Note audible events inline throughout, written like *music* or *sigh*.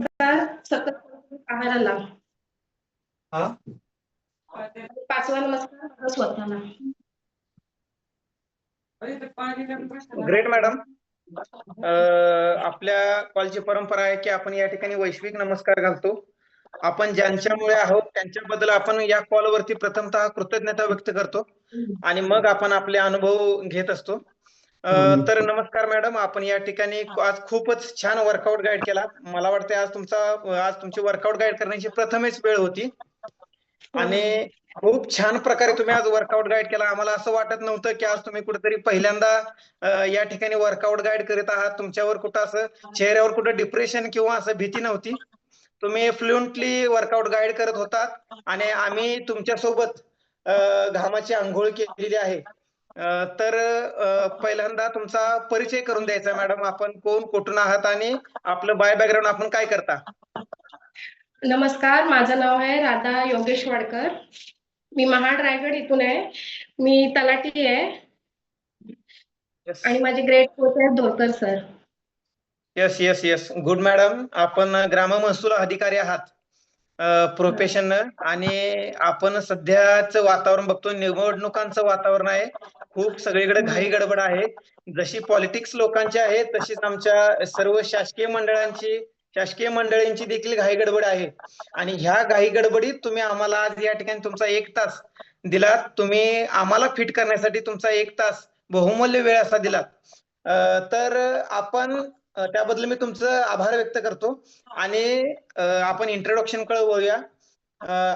सतत आहाराला हा? पाचवा नमस्कार माझा स्वतःला. Great madam. आपल्या कॉलची परंपरा आहे की आपण या ठिकाणी वैश्विक नमस्कार घालतो. आपण ज्यांच्यामुळे आहोत त्यांच्याबद्दल आपण या कॉलवरती प्रथमतः कृतज्ञता व्यक्त करतो. आणि मग आपण आपले अनुभव घेत असतो. तर नमस्कार मॅडम आपण या ठिकाणी आज खूपच छान वर्कआउट गाईड केला. मला वाटतं आज तुमचा आज तुमची वर्कआउट गाईड करण्याची प्रथमच वेळ होती. आणि खूप छान प्रकारे तुम्ही आज वर्कआउट गाईड केला. आम्हाला असं वाटत नव्हतं की आज तुम्ही कुठेतरी पहिल्यांदा या ठिकाणी वर्कआउट गाईड करत आहात. तुमच्यावर कुठं असं चेहऱ्यावर कुठं डिप्रेशन किंवा असं भीती नव्हती. तुम्ही फ्लुएंटली वर्कआउट गाईड करत होतात आणि आम्ही तुमच्यासोबत घामाची आंघोळ केलेली आहे. तर पहिल्यांदा तुमचा परिचय करून द्यायचा मॅडम. आपण कोण कुठून आहात आणि आपलं बाय बॅकग्राऊंड आपण काय करता? नमस्कार. माझं नाव आहे राधा योगेश वाडकर मी महाड रायगड इथून आहे. मी तलाठी आहे. आणि माझे ग्रेट कोच आहेत धोतर sir. Yes yes yes good madam आपण ग्राम महसूल अधिकारी आहात. प्रोफेशनल आणि आपण सध्याचं वातावरण बघतो निवडणुकांचं वातावरण आहे. खूप सगळीकडे घाई गडबड आहे. जशी पॉलिटिक्स लोकांची आहे तशीच आमच्या सर्व शासकीय मंडळांची शासकीय मंडळींची देखील घाई गडबड आहे. आणि ह्या घाई गडबडीत तुम्ही आम्हाला आज या ठिकाणी तुमचा एक तास दिलात. तुम्ही आम्हाला फिट करण्यासाठी तुमचा एक तास बहुमूल्य वेळ असा दिलात. तर आपण त्याबद्दल मी तुमचं आभार व्यक्त करतो. आणि आपण इंट्रोडक्शनकडे वळूया.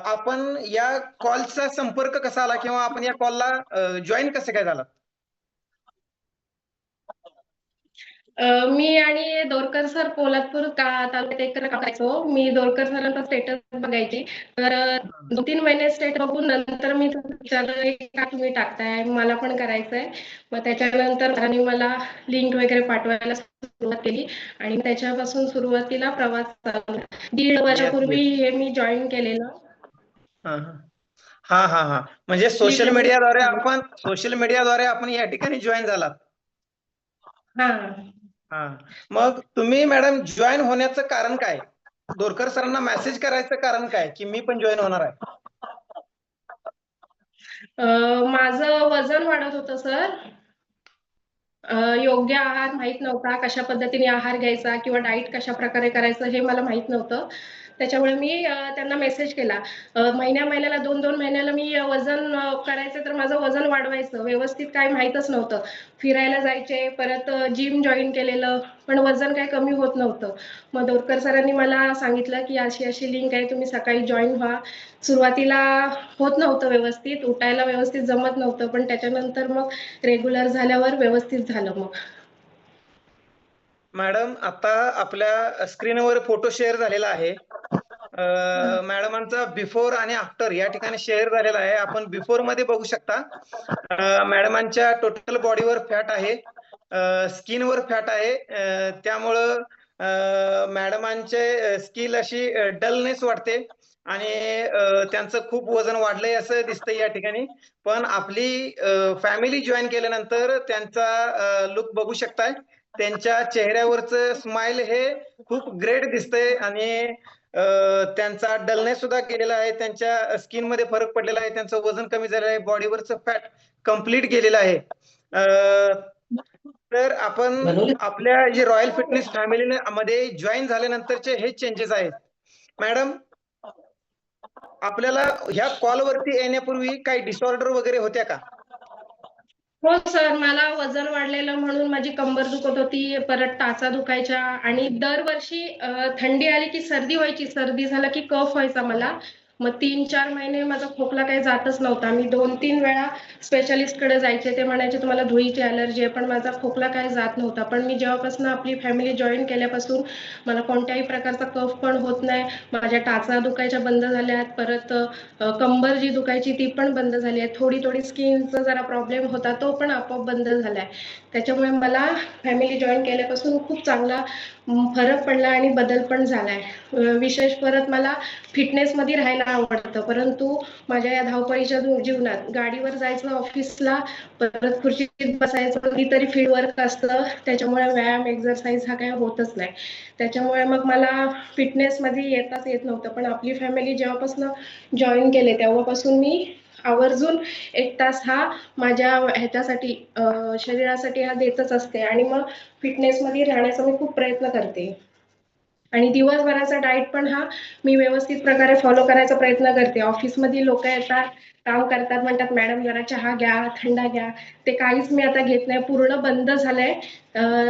आपण या कॉलचा संपर्क कसा आला किंवा आपण या कॉलला जॉईन कसं काय झाला अं, मी आणि दोरकर सर पोलादपूर का तालुक्यात एकत्र करायचो मी दोरकर सरांचा स्टेटस बघायचे. तर दोन तीन महिने स्टेट बघून नंतर मी विचारलं का तुम्ही टाकताय? मला पण करायचंय. मग त्याच्यानंतर सरांनी मला लिंक वगैरे पाठवायला सुरुवात केली आणि त्याच्यापासून सुरुवातीला प्रवास चालू झाला. दीड वर्षापूर्वी हे मी जॉईन केलेलं. हा हा. हा म्हणजे सोशल मीडियाद्वारे आपण सोशल मीडियाद्वारे आपण या ठिकाणी जॉईन झालात. हा. हा. मग तुम्ही मॅडम जॉईन होण्याचं कारण काय? दोरकर सरांना मेसेज करायचं कारण काय? की मी पण जॉईन होणार आहे. अं, माझं वजन वाढत होतं सर. अं, योग्य आहार माहीत नव्हता कशा पद्धतीने आहार घ्यायचा किंवा डाईट कशा प्रकारे करायचं हे मला माहीत नव्हतं. त्याच्यामुळे मी त्यांना मेसेज केला. महिन्या महिन्याला दोन दोन महिन्याला मी वजन करायचं तर माझं वजन वाढवायचं. व्यवस्थित काय माहीतच नव्हतं. फिरायला जायचे परत जिम जॉईन केलेलं पण वजन काय कमी होत नव्हतं. मग दोरकर सरांनी मला सांगितलं की अशी अशी लिंक आहे तुम्ही सकाळी जॉईन व्हा. सुरुवातीला होत नव्हतं व्यवस्थित उठायला व्यवस्थित जमत नव्हतं पण त्याच्यानंतर मग रेग्युलर झाल्यावर व्यवस्थित झालं मग. मॅडम आता आपल्या स्क्रीनवर फोटो शेअर झालेला आहे. मॅडमांचा बिफोर आणि आफ्टर या ठिकाणी शेअर झालेला आहे. आपण बिफोरमध्ये बघू शकता. मॅडमांच्या टोटल बॉडीवर फॅट आहे. स्किनवर फॅट आहे. त्यामुळं मॅडमांचे स्किल अशी डलनेस वाटते आणि त्यांचं खूप वजन वाढलंय असं दिसतंय या ठिकाणी. पण आपली फॅमिली जॉईन केल्यानंतर त्यांचा लुक बघू शकताय. त्यांच्या चेहऱ्यावरचं स्माइल हे खूप ग्रेट दिसतंय आणि त्यांचा डलनेस सुद्धा गेलेला आहे. त्यांच्या स्किनमध्ये फरक पडलेला आहे. त्यांचं वजन कमी झालेलं आहे. बॉडीवरचं फॅट कंप्लीट गेलेलं आहे. अं, तर आपण आपल्या जे रॉयल फिटनेस फॅमिली मध्ये जॉईन झाल्यानंतरचे हे चेंजेस आहेत. मॅडम आपल्याला ह्या कॉलवरती येण्यापूर्वी काही डिसऑर्डर वगैरे होत्या का? हो सर मला वजन वाढलेलं म्हणून माझी कंबर दुखत होती परत टाचा दुखायच्या आणि दरवर्षी थंडी आली की सर्दी व्हायची. सर्दी झालं की कफ व्हायचा मला. मग तीन चार महिने माझा खोकला काही जातच नव्हता. मी दोन तीन वेळा स्पेशालिस्टकडे जायचे ते म्हणायचे तुम्हाला धुईची अलर्जी आहे पण माझा खोकला काही जात नव्हता. पण मी जेव्हापासून आपली फॅमिली जॉईन केल्यापासून मला कोणत्याही प्रकारचा कफ पण होत नाही. माझ्या टाचा दुखायच्या बंद झाल्यात. परत कंबर जी दुखायची ती पण बंद झाली आहे. थोडी थोडी स्किनचा जरा प्रॉब्लेम होता तो पण आपोआप बंद झालाय. त्याच्यामुळे मला फॅमिली जॉईन केल्यापासून खूप चांगला फरक पडला आणि बदल पण झालाय. विशेष परत मला फिटनेसमध्ये राहायला आवडतं. परंतु माझ्या या धावपळीच्या जीवनात गाडीवर जायचं ऑफिसला परत खुर्चीत बसायचं कधीतरी फील्ड वर्क असतं त्याच्यामुळे व्यायाम एक्झरसाईज हा काही होतच नाही. त्याच्यामुळे मग मला फिटनेसमध्ये येताच येत नव्हतं. पण आपली फॅमिली जेव्हापासून जॉईन केले तेव्हापासून मी आवर्जून एक तास हा माझ्या ह्याच्यासाठी शरीरासाठी हा देतच असते आणि मग फिटनेसमध्ये राहण्याचा मी खूप प्रयत्न करते. आणि दिवसभराचा डाएट पण हा मी व्यवस्थित प्रकारे फॉलो करायचा प्रयत्न करते. ऑफिसमध्ये लोक येतात काम करतात म्हणतात मॅडम जरा चहा घ्या थंडा घ्या. ते काहीच मी आता घेत नाही. पूर्ण बंद झालंय.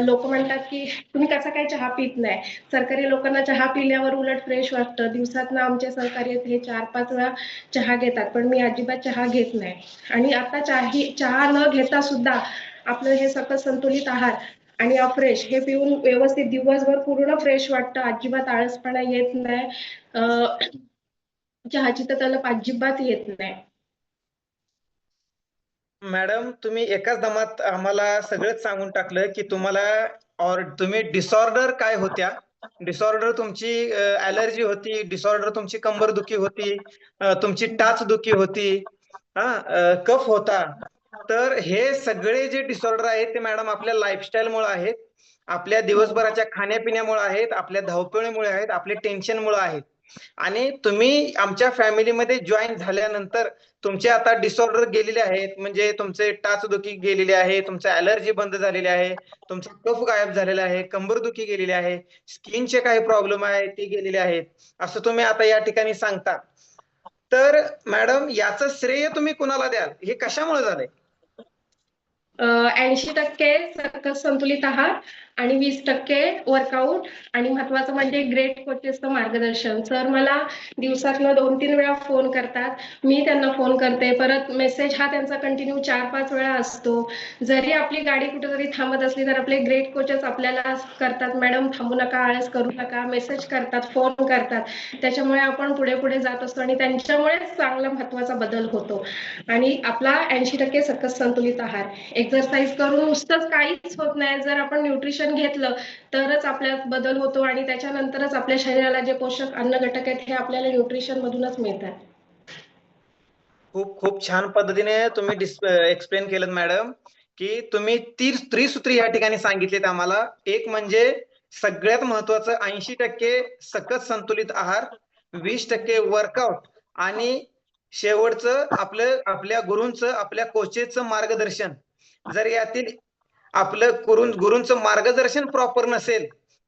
लोक म्हणतात की तुम्ही कसा काय चहा पित नाही? सरकारी लोकांना चहा पिल्यावर उलट फ्रेश वाटतं. दिवसातनं आमचे सहकारी हे चार पाच वेळा चहा घेतात पण मी अजिबात चहा घेत नाही. आणि आता चाही चहा न घेता सुद्धा आपलं हे सकस संतुलित आहार आणि अफ्रेश हे पिऊन व्यवस्थित दिवसभर पूर्ण फ्रेश वाटतं. अजिबात आळसपणा येत नाही. चहाची तर त्याला अजिबात येत नाही. मॅडम तुम्ही एकाच दमात आम्हाला सगळंच सांगून टाकलं की तुम्हाला और तुम्ही डिसऑर्डर काय होत्या? डिसऑर्डर तुमची ऍलर्जी होती. डिसऑर्डर तुमची कंबर दुखी होती तुमची टाच दुखी होती. हा कफ होता. तर हे सगळे जे डिसऑर्डर आहेत ते मॅडम आपल्या लाईफस्टाईलमुळे आहेत. आपल्या दिवसभराच्या खाण्यापिण्यामुळे आहेत आपल्या धावपळीमुळे आहेत आपल्या टेन्शनमुळे आहेत. आणि तुम्ही आमच्या फॅमिलीमध्ये जॉईन झाल्यानंतर तुमचे आता डिसऑर्डर गेलेले आहेत. म्हणजे तुमचे टाचदुखी गेलेली आहे तुमचं ऍलर्जी बंद झालेली आहे तुमचा कफ गायब झालेला आहे कंबरदुखी गेलेली आहे स्किनचे काही प्रॉब्लेम आहे ते गेलेले आहेत. असं तुम्ही आता या ठिकाणी सांगता. तर मॅडम याचं श्रेय तुम्ही कुणाला द्याल? हे कशामुळे झालंय? ऐंशी टक्के सकस संतुलित आहार आणि वीस टक्के वर्कआउट आणि महत्वाचं म्हणजे ग्रेट कोचेसचं मार्गदर्शन. सर मला दिवसातनं दोन तीन वेळा फोन करतात. मी त्यांना फोन करते. परत मेसेज हा त्यांचा कंटिन्यू चार पाच वेळा असतो. जरी आपली गाडी कुठेतरी थांबत असली तर आपले ग्रेट कोचेस आपल्याला करतात. मॅडम थांबू नका आळस करू नका. मेसेज करतात फोन करतात. त्याच्यामुळे आपण पुढे पुढे जात असतो आणि त्यांच्यामुळेच चांगला महत्त्वाचा बदल होतो. आणि आपला ऐंशी टक्के सकस संतुलित आहार. एक्सरसाइज करून नुसतंच काहीच होत नाही. जर आपण न्यूट्रिशन घेतलं तरच आपल्यात बदल होतो आणि त्याच्यानंतरच आपल्या शरीराला जे पोषक अन्न घटक आहेत हे आपल्याला न्यूट्रिशन मधूनच मिळतात. खूप खूप छान पद्धतीने तुम्ही एक्सप्लेन केलं मॅडम की तुम्ही ती त्रिसूत्री या ठिकाणी सांगितलीत आम्हाला. एक म्हणजे सगळ्यात महत्वाचं ऐंशी टक्के सकस संतुलित आहार वीस टक्के वर्कआउट आणि शेवटचं आपलं आपल्या गुरूंचं आपल्या कोचेचं मार्गदर्शन. जर यातील आपलं गुरुं गुरूंचं मार्गदर्शन प्रॉपर नसेल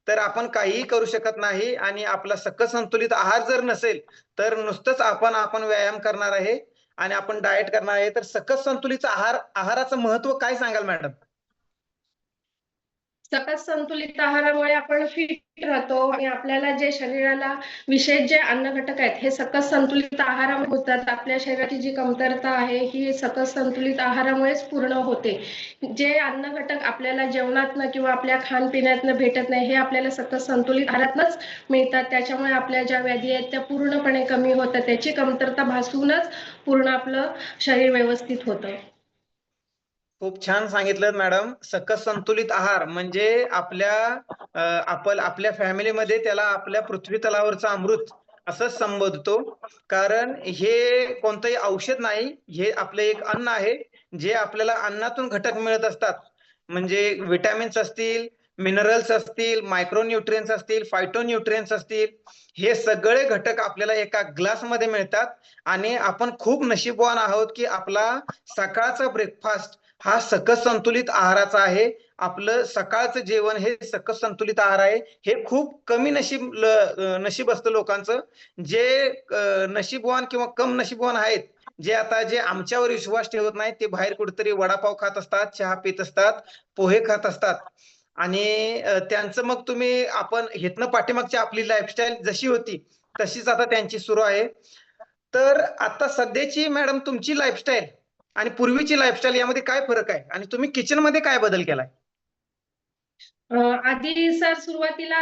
तर आपण काहीही करू शकत नाही आणि आपला सकस संतुलित आहार जर नसेल तर नुसतंच आपण आपण व्यायाम करणार आहे आणि आपण डाएट करणार आहे तर सकस संतुलित आहार आहाराचं महत्त्व काय सांगाल मॅडम सकस संतुलित आहारामुळे आपण फिट राहतो आणि आपल्याला जे शरीराला विशेष जे अन्न घटक आहेत हे सकस संतुलित आहारामुळे होतात. आपल्या शरीराची जी कमतरता आहे ही सकस संतुलित आहारामुळेच पूर्ण होते. जे अन्न घटक आपल्याला जेवणातनं किंवा आपल्या खानपिण्यातनं भेटत नाही हे आपल्याला सकस संतुलित आहारातनच मिळतात. त्याच्यामुळे आपल्या ज्या व्याधी आहेत त्या पूर्णपणे कमी होतात. त्याची कमतरता भासूनच पूर्ण आपलं शरीर व्यवस्थित होतं. खूप छान सांगितलं मॅडम. सकस संतुलित आहार म्हणजे आपल्या अं, आपण आपल्या फॅमिलीमध्ये त्याला आपल्या पृथ्वी तलावरचं अमृत असं संबोधतो. कारण हे कोणतंही औषध नाही हे आपलं एक अन्न आहे जे आपल्याला अन्नातून घटक मिळत असतात. म्हणजे विटॅमिन्स असतील मिनरल्स असतील मायक्रोन्युट्रियन्स असतील फायटोन्युट्रियन्स असतील हे सगळे घटक आपल्याला एका ग्लासमध्ये मिळतात. आणि आपण खूप नशीबवान आहोत की आपला सकाळचा ब्रेकफास्ट हा सकस संतुलित आहाराचा आहे. आपलं सकाळचं जेवण हे सकस संतुलित आहार आहे. हे खूप कमी नशीब नशीब असतं लोकांचं. जे नशीबवान किंवा कम नशीबवान आहेत जे आता जे आमच्यावर विश्वास ठेवत नाहीत ते बाहेर कुठेतरी वडापाव खात असतात चहा पित असतात पोहे खात असतात. आणि त्यांचं मग तुम्ही आपण हेतनं पाठीमागची आपली लाईफस्टाईल जशी होती तशीच आता त्यांची सुरू आहे. तर आता सध्याची मॅडम तुमची लाईफस्टाईल आणि पूर्वीची लाईफस्टाईल यामध्ये काय फरक आहे? आणि तुम्ही किचनमध्ये काय बदल केलाय? आधी सर सुरुवातीला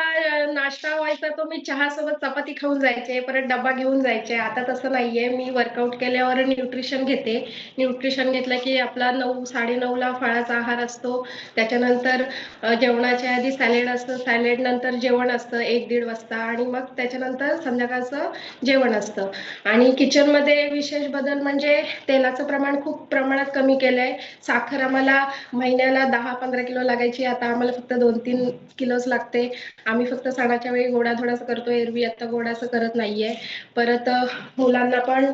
नाश्ता व्हायचा तो मी चहा सोबत चपाती खाऊन जायचे परत डबा घेऊन जायचे. आता तसं नाहीये. मी वर्कआउट केल्यावर न्यूट्रिशन घेते. न्यूट्रिशन घेतलं की आपला नऊ साडेनऊला फळाचा आहार असतो. त्याच्यानंतर जेवणाच्या आधी सॅलेड असतं. सॅलेड नंतर जेवण असतं एक दीड वाजता. आणि मग त्याच्यानंतर संध्याकाळचं जेवण असतं. आणि किचनमध्ये विशेष बदल म्हणजे तेलाचं प्रमाण खूप प्रमाणात कमी केलंय. साखर आम्हाला महिन्याला दहा पंधरा किलो लागायची. आता आम्हाला फक्त दोन तीन किलोच लागते. आम्ही फक्त सणाच्या वेळी गोडाधोडाच करतो एरवी आता गोडाचं करत नाहीये. परत मुलांना पण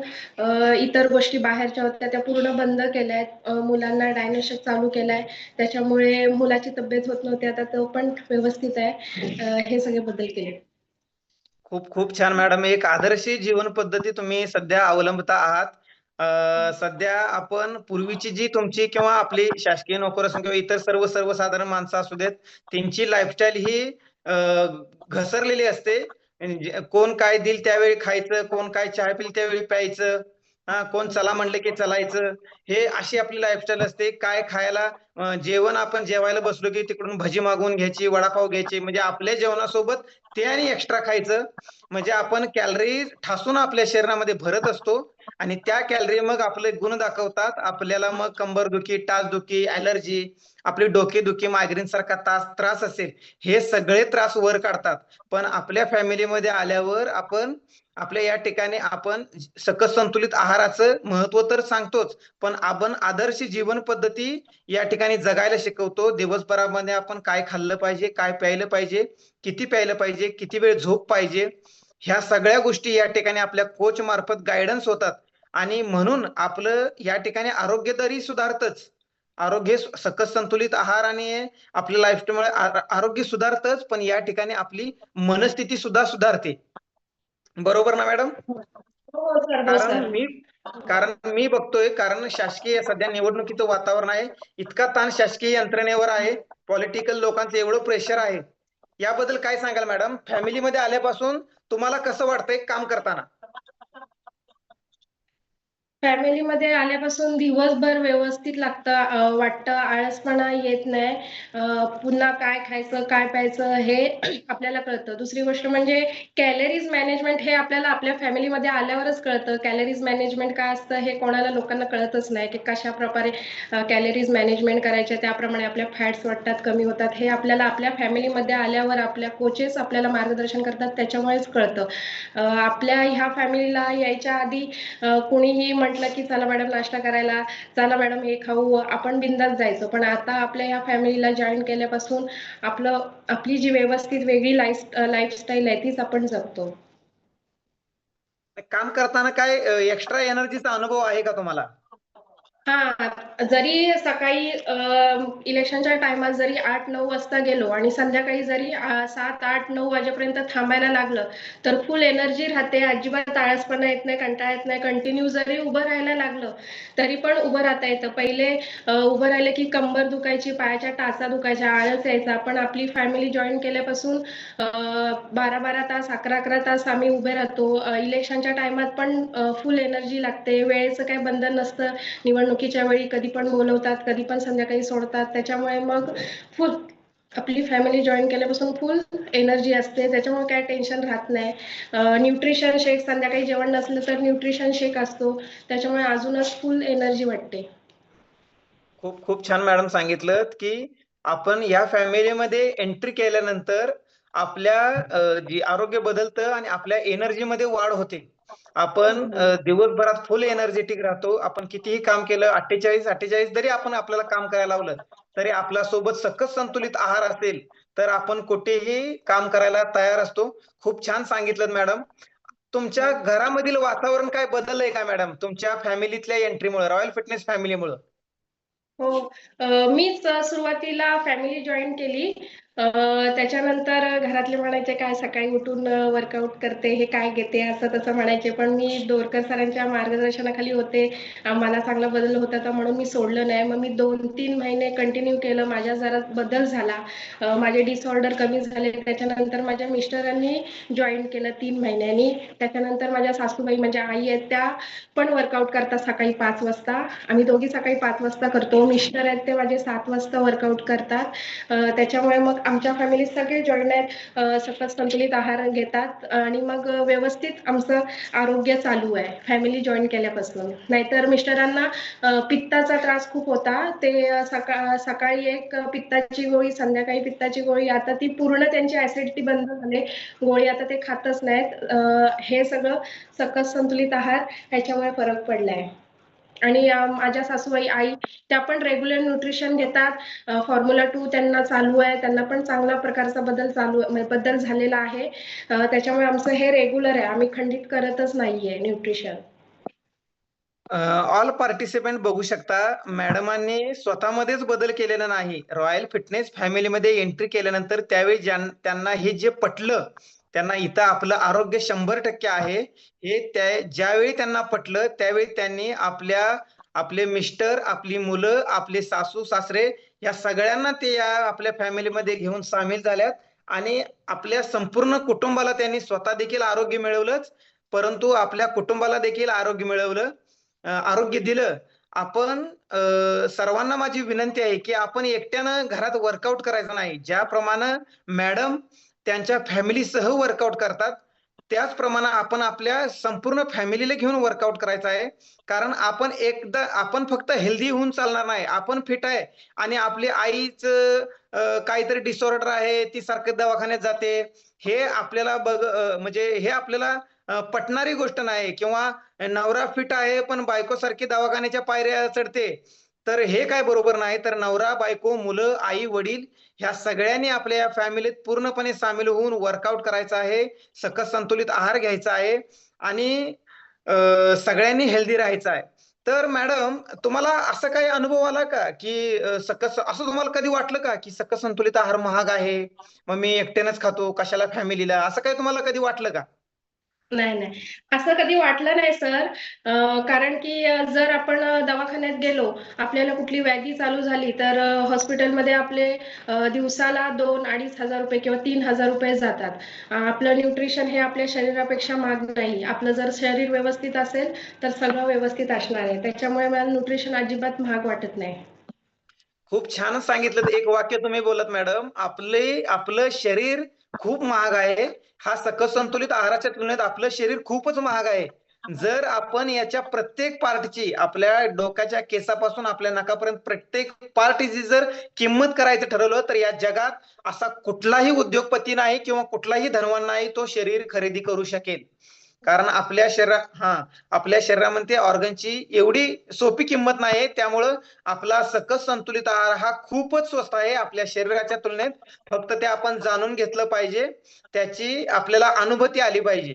इतर गोष्टी बाहेरच्या होत्या त्या पूर्ण बंद केल्या आहेत. मुलांना डायनेशन चालू केलाय. त्याच्यामुळे मुलाची तब्येत होत नव्हती. आता तो पण व्यवस्थित आहे. हे सगळे बदल केले. खूप खूप छान मॅडम. एक आदर्श जीवन पद्धती तुम्ही सध्या अवलंबता आहात. सध्या आपण पूर्वीची जी तुमची किंवा आपली शासकीय नोकर असून किंवा इतर सर्व सर्वसाधारण माणसं असू देत त्यांची लाईफस्टाईल ही घसरलेली असते. म्हणजे कोण काय देईल त्यावेळी खायचं कोण काय चहा पिल त्यावेळी प्यायचं हा कोण चला म्हणलं की चलायचं? हे अशी आपली लाईफस्टाईल असते. काय खायला जेवण आपण जेवायला बसलो की तिकडून भजी मागवून घ्यायची वडापाव घ्यायची. म्हणजे आपल्या जेवणासोबत ते आणि एक्स्ट्रा खायचं. म्हणजे आपण कॅलरी ठासून आपल्या शरीरामध्ये भरत असतो आणि त्या कॅलरी मग आपले गुण दाखवतात. आपल्याला मग कंबरदुखी टाचदुखी ऍलर्जी आपली डोकेदुखी मायग्रेन सारखा तास त्रास असेल. हे सगळे त्रास वर काढतात. पण आपल्या फॅमिलीमध्ये आल्यावर आपण आपल्या या ठिकाणी आपण सकस संतुलित आहाराचं महत्त्व तर सांगतोच पण आपण आदर्श जीवन पद्धती या ठिकाणी जगायला शिकवतो. दिवसभरामध्ये आपण काय खाल्लं पाहिजे काय प्यायलं पाहिजे किती प्यायलं पाहिजे किती वेळ झोप पाहिजे ह्या सगळ्या गोष्टी या ठिकाणी आपल्या कोच मार्फत गायडन्स होतात. आणि म्हणून आपलं या ठिकाणी आरोग्य तरी सुधारतच. आरोग्य सकस संतुलित आहार आणि आपल्या लाईफस्टाईलमुळे आरोग्य सुधारतच पण या ठिकाणी आपली मनस्थिती सुद्धा सुधारते. बरोबर ना मॅडम? हो कारण मी कारण मी बघतोय कारण शासकीय सध्या निवडणुकीचं वातावरण आहे. इतका ताण शासकीय यंत्रणेवर आहे. पॉलिटिकल लोकांचं एवढं प्रेशर आहे. याबद्दल काय सांगाल मॅडम? फॅमिलीमध्ये आल्यापासून तुम्हाला कसं वाटतंय काम करताना? फॅमिलीमध्ये आल्यापासून दिवसभर व्यवस्थित लागतं वाटतं आळसपणा येत नाही. पुन्हा काय खायचं काय प्यायचं हे *clears throat* आपल्याला कळतं. दुसरी गोष्ट म्हणजे कॅलरीज मॅनेजमेंट हे आपल्याला आपल्या फॅमिलीमध्ये आल्यावरच कळतं. कॅलरीज मॅनेजमेंट काय असतं हे कोणाला लोकांना कळतच नाही की कशा प्रकारे कॅलरीज मॅनेजमेंट करायच्या त्याप्रमाणे आपल्या फॅट्स वाटतात कमी होतात. हे आपल्याला आपल्या फॅमिलीमध्ये आल्यावर आपल्या कोचेस आपल्याला मार्गदर्शन करतात त्याच्यामुळेच कळतं. आपल्या ह्या फॅमिलीला यायच्या आधी कुणीही म्हण म्हटलं की चला मॅडम नाश्ता करायला. चला मॅडम हे खाऊ. आपण बिंदास जायचो. पण आता आपल्या या फॅमिलीला जॉईन केल्यापासून आपलं आपली जी व्यवस्थित वेगळी लाईफ लाईफस्टाईल आहे तीच आपण जगतो. काम करताना काय एक्स्ट्रा एनर्जीचा अनुभव आहे का तुम्हाला? हा जरी सकाळी इलेक्शनच्या टायमात जरी आठ नऊ वाजता गेलो आणि संध्याकाळी जरी अ, सात आठ नऊ वाजेपर्यंत थांबायला लागलं तर फुल एनर्जी राहते अजिबात आळसपणा येत नाही कंटाळा येत नाही कंटिन्यू जरी उभं राहायला लागलं तरी पण उभं राहता येतं. पहिले अ, उभं राहिलं की कंबर दुखायची पायाच्या टाचा दुखायच्या आळस यायचा. पण आपली फॅमिली जॉईन केल्यापासून बारा बारा तास अकरा अकरा तास आम्ही उभे राहतो. इलेक्शनच्या टायमात पण फुल एनर्जी लागते. वेळेचं काही बंधन नसतं. निवडणुकीच्या वेळी कधी पण बोलवतात कधी पण संध्याकाळी सोडतात. त्याच्यामुळे मग फुल आपली फॅमिली जॉईन केल्यापासून फुल एनर्जी असते. त्याच्यामुळे काय टेन्शन राहत नाही. न्यूट्रिशन शेक संध्याकाळी जेवण नसलं तर न्यूट्रिशन शेक असतो. त्याच्यामुळे अजूनच फुल एनर्जी वाटते. खूप खूप छान मॅडम सांगितलं की आपण या फॅमिलीमध्ये एंट्री केल्यानंतर आपल्या जी आरोग्य बदलतं आणि आपल्या एनर्जी मध्ये वाढ होते. आपण अ, दिवसभरात फुल एनर्जेटिक राहतो. आपण कितीही काम केलं अठ्ठेचाळीस अठ्ठेचाळीस जरी आपण आपल्याला काम करायला लावलं तरी आपल्यासोबत सकस संतुलित आहार असेल तर आपण कुठेही काम करायला तयार असतो. खूप छान सांगितलं मॅडम. तुमच्या घरामधील वातावरण काय बदललंय का मॅडम? तुमच्या फॅमिलीतल्या एंट्रीमुळे रॉयल फिटनेस फॅमिलीमुळे? हो मीच सुरुवातीला फॅमिली जॉईन केली. त्याच्यानंतर घरातले म्हणायचे काय सकाळी उठून वर्कआउट करते हे काय घेते असं तसं म्हणायचे. पण मी दोरकर सरांच्या मार्गदर्शनाखाली होते. मला चांगला बदल होता तर म्हणून मी सोडलं नाही. मग मी दोन तीन महिने कंटिन्यू केलं. माझ्या जरा बदल झाला. माझे डिसऑर्डर कमी झाले. त्याच्यानंतर माझ्या मिस्टरांनी जॉईन केलं तीन महिन्यांनी. त्याच्यानंतर माझ्या सासूबाई म्हणजे आई आहेत त्या पण वर्कआउट करतात सकाळी पाच वाजता. आम्ही दोघी सकाळी पाच वाजता करतो. मिस्टर आहेत ते माझे सात वाजता वर्कआउट करतात. त्याच्यामुळे मग आमच्या फॅमिलीत सगळे जॉईन आहेत सकस संतुलित आहार घेतात आणि मग व्यवस्थित आमचं आरोग्य चालू आहे. फॅमिली जॉईन केल्यापासून. नाहीतर मिस्टरांना पित्ताचा त्रास खूप होता. ते सकाळ सकाळी एक पित्ताची गोळी संध्याकाळी पित्ताची गोळी. आता ती पूर्ण त्यांची ऍसिडिटी बंद झाली. गोळी आता ते खातच नाहीत. हे सगळं सकस संतुलित आहार ह्याच्यामुळे फरक पडलाय. आणि माझ्या सासूबाई आई त्या पण रेग्युलर न्यूट्रिशन घेतात. फॉर्म्युला टू त्यांना चालू आहे. त्यांना पण चांगल्या प्रकारचा बदल चालू म्हणजे बदल झालेला आहे. त्याच्यामुळे आमचं हे रेग्युलर आहे. आम्ही खंडित करतच नाहीये न्यूट्रिशन ऑल पार्टिसिपेंट बघू शकता मॅडमांनी स्वतःमध्येच बदल केलेला नाही. रॉयल फिटनेस फॅमिलीमध्ये एंट्री केल्यानंतर त्यावेळी ज्यां त्यांना हे जे पटलं त्यांना इथं आपलं आरोग्य शंभर टक्के आहे. हे त्या ज्यावेळी त्यांना पटलं त्यावेळी त्यांनी आपल्या आपले मिस्टर आपली मुलं आपले सासू सासरे या सगळ्यांना ते या आपल्या फॅमिलीमध्ये घेऊन सामील झाल्यात. आणि आपल्या संपूर्ण कुटुंबाला त्यांनी स्वतः देखील आरोग्य मिळवलंच. परंतु आपल्या कुटुंबाला देखील आरोग्य मिळवलं आरोग्य दिलं. आपण सर्वांना माझी विनंती आहे की आपण एकट्यानं घरात वर्कआउट करायचं नाही. ज्याप्रमाणे मॅडम त्यांच्या फॅमिलीसह वर्कआउट करतात. त्याचप्रमाणे आपण आपल्या संपूर्ण फॅमिलीला घेऊन वर्कआउट करायचं आहे. कारण आपण एकदा आपण फक्त हेल्दी होऊन चालणार नाही. आपण फिट आहे आणि आपली आईच काहीतरी डिसऑर्डर आहे ती सारखं दवाखान्यात जाते. हे आपल्याला बघ म्हणजे हे आपल्याला पटणारी गोष्ट नाही. किंवा नवरा फिट आहे पण बायको सारखी दवाखान्याच्या पायऱ्या चढते. तर हे काय बरोबर नाही तर नवरा बायको मुलं आई वडील ह्या सगळ्यांनी आपल्या या फॅमिलीत पूर्णपणे सामील होऊन वर्कआउट करायचा आहे सकस संतुलित आहार घ्यायचा आहे आणि सगळ्यांनी हेल्दी राहायचं आहे. तर मॅडम तुम्हाला असं काही अनुभव आला का की सकस असं तुम्हाला कधी वाटलं का की सकस संतुलित आहार महाग आहे मग मी एकट्यानेच खातो कशाला फॅमिलीला असं काही तुम्हाला कधी वाटलं का? नाही नाही. असं कधी वाटलं नाही सर. कारण की जर आपण दवाखान्यात गेलो आपल्याला कुठली व्याधी चालू झाली तर हॉस्पिटलमध्ये आपले दिवसाला दोन अडीच हजार रुपये किंवा तीन हजार रुपये जातात. आपलं न्यूट्रिशन हे आपल्या शरीरापेक्षा महाग नाही. आपलं जर शरीर व्यवस्थित असेल तर सगळं व्यवस्थित असणार आहे. त्याच्यामुळे मला न्यूट्रिशन अजिबात महाग वाटत नाही. खूप छान सांगितलं. एक वाक्य तुम्ही बोलत मॅडम. आपले आपलं शरीर खूप महाग आहे. हा सकस संतुलित आहाराच्या तुलनेत आपलं शरीर खूपच महाग आहे. जर आपण याच्या प्रत्येक पार्टची आपल्या डोक्याच्या केसापासून आपल्या नकापर्यंत प्रत्येक पार्टची जर किंमत करायचं ठरवलं तर या जगात असा कुठलाही उद्योगपती नाही किंवा कुठलाही धनवान नाही तो शरीर खरेदी करू शकेल. कारण आपल्या शरीरा हा आपल्या शरीरामध्ये ऑर्गनची एवढी सोपी किंमत नाही त्यामुळं आपला सकस संतुलित आहार हा खूपच स्वस्त आहे आपल्या शरीराच्या तुलनेत. फक्त ते आपण जाणून घेतलं पाहिजे त्याची आपल्याला अनुभूती आली पाहिजे.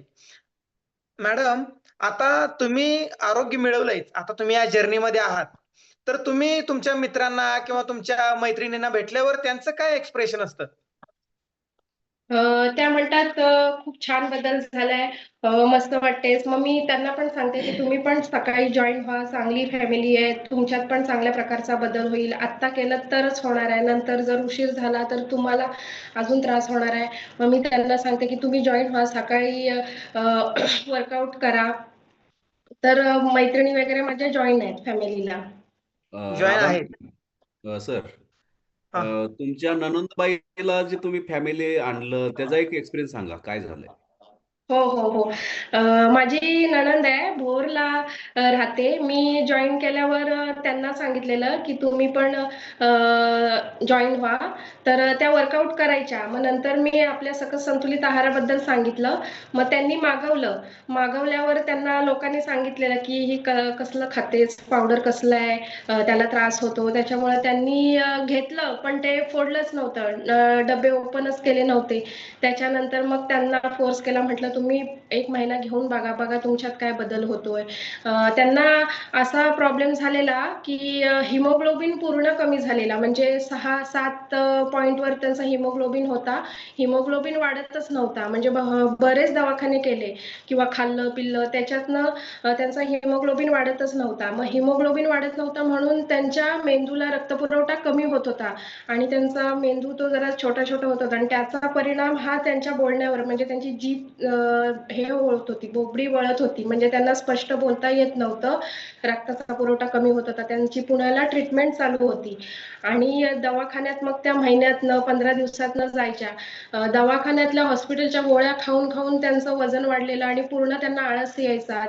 मॅडम आता तुम्ही आरोग्य मिळवलंय आता तुम्ही या जर्नीमध्ये आहात. तर तुम्ही तुमच्या मित्रांना किंवा तुमच्या मैत्रिणींना भेटल्यावर त्यांचं काय एक्सप्रेशन असतं? त्या म्हणतात खूप छान बदल झालाय. मस्त वाटतेस. मग मी त्यांना पण सांगते की तुम्ही पण सकाळी जॉईन व्हा. चांगली फॅमिली आहे. तुमच्यात पण चांगल्या प्रकारचा बदल होईल. आत्ता केलं तरच होणार आहे. नंतर जर उशीर झाला तर तुम्हाला अजून त्रास होणार आहे. मग मी त्यांना सांगते की तुम्ही जॉईन व्हा. सकाळी वर्कआउट *clears throat* करा. तर मैत्रिणी वगैरे माझ्या जॉईन आहेत फॅमिलीला जॉईन आहे अ, सर तुमच्या ननंदबाईला जे तुम्ही फॅमिली आणलं त्याचा एक एक्सपिरियन्स सांगा. काय झालंय? हो हो हो. अ, माझी नणंद आहे भोरला अ, राहते. मी जॉईन केल्यावर अ, त्यांना सांगितलेलं की तुम्ही पण जॉईन व्हा. तर त्या वर्कआउट करायच्या. मग नंतर मी आपल्या सकस संतुलित आहाराबद्दल सांगितलं. मग त्यांनी मागवलं. मागवल्यावर त्यांना लोकांनी सांगितलेलं की ही क कसलं खातेस? पावडर कसलं आहे? अ, त्याला त्रास होतो. त्याच्यामुळे त्यांनी अ, घेतलं. पण ते फोडलंच नव्हतं. अ, डबे ओपनच केले नव्हते. त्याच्यानंतर मग त्यांना फोर्स केला. म्हटलं तुम्ही एक महिना घेऊन बघा बघा तुमच्यात काय बदल होतोय. त्यांना असा प्रॉब्लेम झालेला की हिमोग्लोबिन पूर्ण कमी झालेला. म्हणजे सहा सात पॉईंटवर त्यांचा हिमोग्लोबिन होता. हिमोग्लोबिन वाढतच नव्हता. म्हणजे बरेच दवाखाने केले. किंवा खाल्लं पिल्लं त्याच्यातनं त्यांचा हिमोग्लोबिन वाढतच नव्हता. मग हिमोग्लोबिन वाढत नव्हता म्हणून त्यांच्या मेंदूला रक्तपुरवठा कमी होत होता. आणि त्यांचा मेंदू तो जरा छोटा छोटा होत होता. आणि त्याचा परिणाम हा त्यांच्या बोलण्यावर म्हणजे त्यांची जीभ हे होत होती बोबडी वळत होती. म्हणजे त्यांना स्पष्ट बोलता येत नव्हतं. रक्ताचा पुरवठा कमी होत होता. त्यांची पुण्याला ट्रीटमेंट चालू होती. आणि दवाखान्यात मग त्या महिन्यातनं पंधरा दिवसातनं जायच्या. दवाखान्यातल्या हॉस्पिटलच्या गोळ्या खाऊन खाऊन त्यांचं वजन वाढलेलं आणि पूर्ण त्यांना आळस यायचा.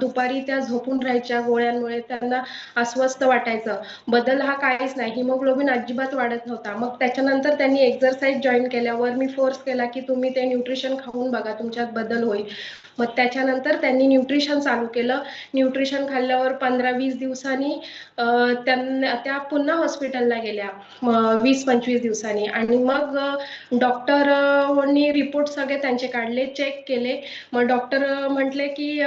दुपारी त्या झोपून राहायच्या गोळ्यांमुळे त्यांना अस्वस्थ वाटायचं. बदल हा काहीच नाही. हिमोग्लोबिन अजिबात वाढत नव्हता. मग त्याच्यानंतर त्यांनी एक्झरसाईज जॉईन केल्यावर मी फोर्स केला की तुम्ही ते न्यूट्रिशन खाऊन बघा. तुमच्या त्याच्यात बदल होईल. मग त्याच्यानंतर त्यांनी न्यूट्रिशन चालू केलं. न्यूट्रिशन खाल्ल्यावर पंधरा वीस दिवसांनी त्यांना त्या पुन्हा हॉस्पिटलला गेल्या. वीस पंचवीस दिवसांनी. आणि मग डॉक्टरनी रिपोर्ट सगळे त्यांचे काढले चेक केले. मग डॉक्टर म्हटले की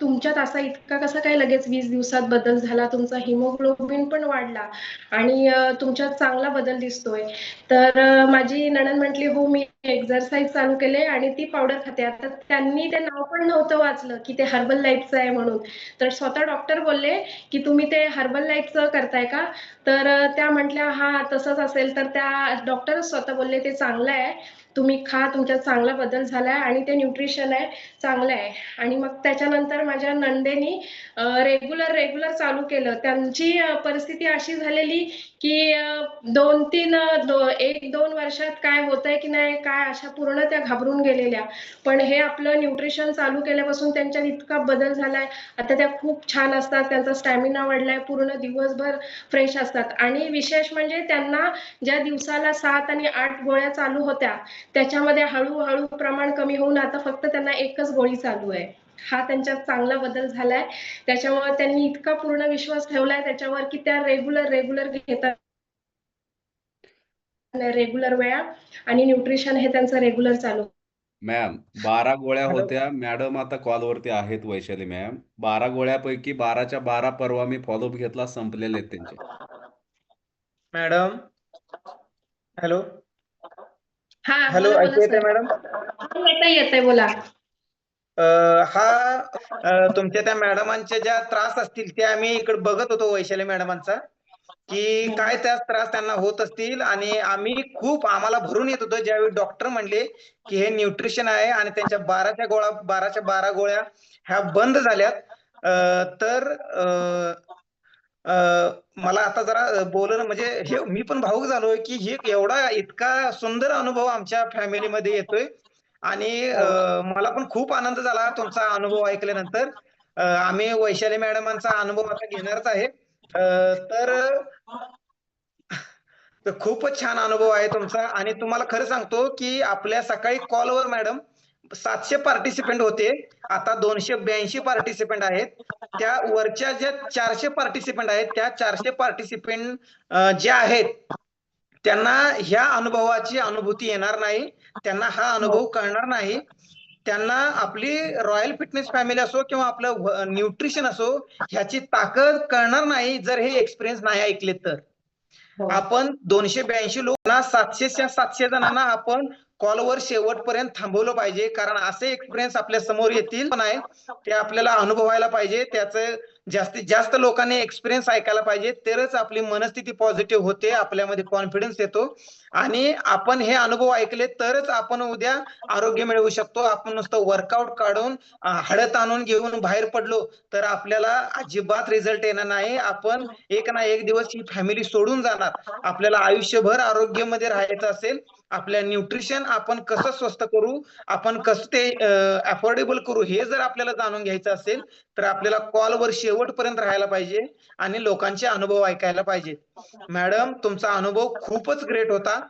तुमच्यात असा इतका कसा काय लगेच वीस दिवसात बदल झाला? तुमचा हिमोग्लोबिन पण वाढला. आणि तुमच्यात चांगला बदल दिसतोय. तर माझी नणन म्हटली हो मी एक्झरसाईज चालू केले आणि ती पावडर खाते. आता त्यांनी ते नाव पण नव्हतं वाचलं की ते हर्बल लाईफचं आहे म्हणून. तर स्वतः डॉक्टर बोलले की तुम्ही ते हर्बल लाईफचं करताय का? तर त्या म्हटल्या हा तसंच असेल. तर त्या डॉक्टर स्वतः बोलले ते चांगलं आहे. तुम्ही खा तुमच्यात चांगला बदल झालाय आणि ते न्यूट्रिशन आहे चांगलं आहे. आणि मग त्याच्यानंतर माझ्या नंदेनी रेग्युलर रेग्युलर चालू केलं. त्यांची परिस्थिती अशी झालेली की दोन तीन दो, एक दोन वर्षात काय होतंय की नाही काय अशा पूर्ण त्या घाबरून गेलेल्या. पण हे आपलं न्यूट्रिशन चालू केल्यापासून त्यांच्यात इतका बदल झालाय. आता त्या खूप छान असतात त्यांचा स्टॅमिना वाढलाय पूर्ण दिवसभर फ्रेश असतात. आणि विशेष म्हणजे त्यांना ज्या दिवसाला सात आणि आठ गोळ्या चालू होत्या त्याच्यामध्ये हळूहळू प्रमाण कमी होऊन आता फक्त त्यांना एकच गोळी चालू आहे. हा त्यांच्यात चांगला बदल झालाय. त्याच्यामुळे त्यांनी इतका पूर्ण विश्वास ठेवलाय त्याच्यावर की त्या रेग्युलर रेग्युलर घेतात. रेग्युलर वेळा आणि न्यूट्रिशन हे त्यांचं रेग्युलर चालू. मॅम बारा गोळ्या. होत्या. मॅडम आता कॉलवरती आहेत वैशाली मॅम बारा गोळ्यापैकी बाराच्या बारा परवा मी फॉलोअप घेतला संपलेले आहेत त्यांचे. मॅडम हॅलो हा हॅलो ऐकू येते मॅडम? येतंय येतंय बोला. अ, हा अ, तुमच्या त्या मॅडमांच्या ज्या त्रास असतील त्या आम्ही इकडे बघत होतो वैशाली मॅडमांचा की काय त्या त्रास त्यांना होत असतील आणि आम्ही खूप आम्हाला भरून येत होतं ज्यावेळी डॉक्टर म्हणले की हे न्यूट्रिशन आहे आणि त्यांच्या बाराच्या गोळ्या बाराच्या बारा गोळ्या ह्या बंद झाल्यात अ, तर अ, मला आता जरा बोलणं म्हणजे हे मी पण भावुक झालोय की हे एवढा इतका सुंदर अनुभव आमच्या फॅमिलीमध्ये येतोय. आणि मला पण खूप आनंद झाला तुमचा अनुभव ऐकल्यानंतर. आम्ही वैशाली मॅडमांचा अनुभव आता घेणारच आहे. तर तर खूपच छान अनुभव आहे तुमचा. आणि तुम्हाला खरं सांगतो की आपल्या सकाळी कॉलवर मॅडम सातशे पार्टिसिपेंट होते. आता दोनशे ब्याऐंशी पार्टिसिपेंट आहेत. त्या वरच्या ज्या चारशे पार्टिसिपेंट आहेत त्या चारशे पार्टिसिपेंट जे आहेत त्यांना ह्या अनुभवाची अनुभूती येणार नाही. त्यांना हा अनुभव कळणार नाही. त्यांना आपली रॉयल फिटनेस फॅमिली असो किंवा आपलं न्यूट्रिशन असो ह्याची ताकद कळणार नाही जर हे एक्सपिरियन्स नाही ऐकले तर. आपण दोनशे ब्याऐंशी लोकांना सातशेच्या सातशे जणांना आपण कॉलवर शेवटपर्यंत थांबवलं पाहिजे. कारण असे एक्सपिरियन्स आपल्यासमोर येतील पण आहे. ते आपल्याला अनुभवायला पाहिजे. त्याचं जास्तीत जास्त लोकांनी एक्सपिरियन्स ऐकायला पाहिजे तरच आपली मनस्थिती पॉझिटिव्ह होते आपल्यामध्ये कॉन्फिडन्स येतो. आणि आपण हे अनुभव ऐकले तरच आपण उद्या आरोग्य मिळवू शकतो. आपण नुसतं वर्कआउट काढून हडत आणून घेऊन बाहेर पडलो तर आपल्याला अजिबात रिझल्ट येणार नाही. आपण एक ना एक दिवस ही फॅमिली सोडून जाणार. आपल्याला आयुष्यभर आरोग्यामध्ये राहायचं असेल आपल्या न्यूट्रिशन आपण कसं स्वस्त करू आपण कसं ते अफोर्डेबल करू हे जर आपल्याला जाणून घ्यायचं असेल तर आपल्याला कॉलवर शेवटपर्यंत राहायला पाहिजे आणि लोकांचे अनुभव ऐकायला पाहिजे. मॅडम तुमचा अनुभव खूपच ग्रेट होता.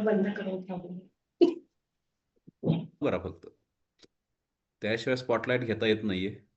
बंद करून ठेवला. बरं फक्त. त्याशिवाय स्पॉटलाईट घेता येत नाहीये.